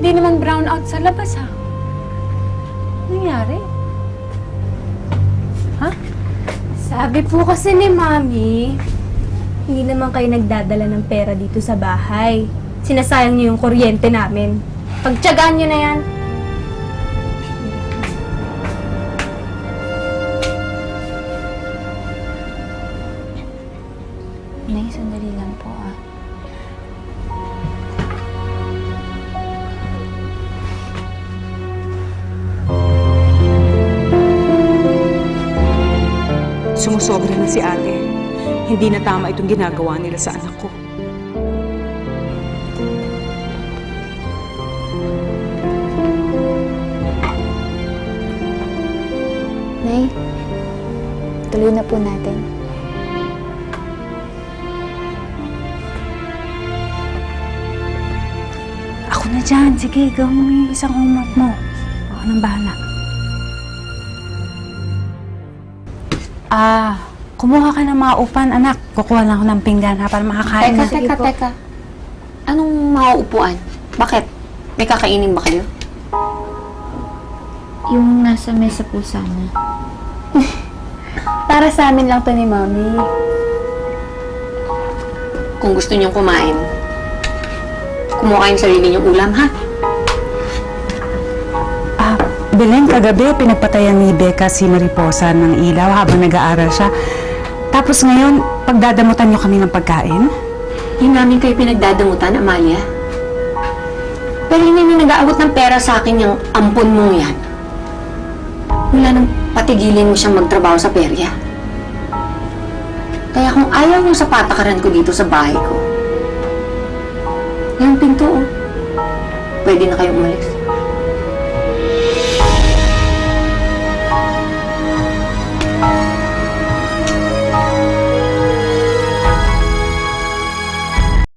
hindi naman brown out sa labas ha. Nangyari? Sabi po kasi ni Mami, hindi naman kayo nagdadala ng pera dito sa bahay. Sinasayang niyo yung kuryente namin. Pagtyagaan niyo na yan. Nay, sandali lang po ah. Sumusobra na si ate. Hindi na tama itong ginagawa nila sa anak ko. Nay, tuloy na po natin. Ako na dyan. Sige, gawin mo yung isang homework mo. Ako nang bahala. Ah, kumuha ka ng mga upan, anak. Kukuha lang ako ng pinggan ha, para makakain Teka, na. teka, teka. Anong mauupuan? Bakit? May kakainin ba kayo? Yung nasa mesa po sana. Para sa amin lang to ni Mami. Kung gusto niyong kumain, kumuha kayong sarili niyong ulam, ha? Belen, kagabi pinagpatayan ni Becca si Mariposa ng ilaw habang nag-aaral siya. Tapos ngayon, pagdadamutan niyo kami ng pagkain? Hindi namin kayo pinagdadamutan, Amalia. Pero hindi niyo nag-aabot ng pera sa akin yung ampon mo yan. Wala nang patigilin mo siyang magtrabaho sa perya. Kaya kung ayaw niyo sa patakaran ko dito sa bahay ko, yung pinto. Pwede na kayo umalis.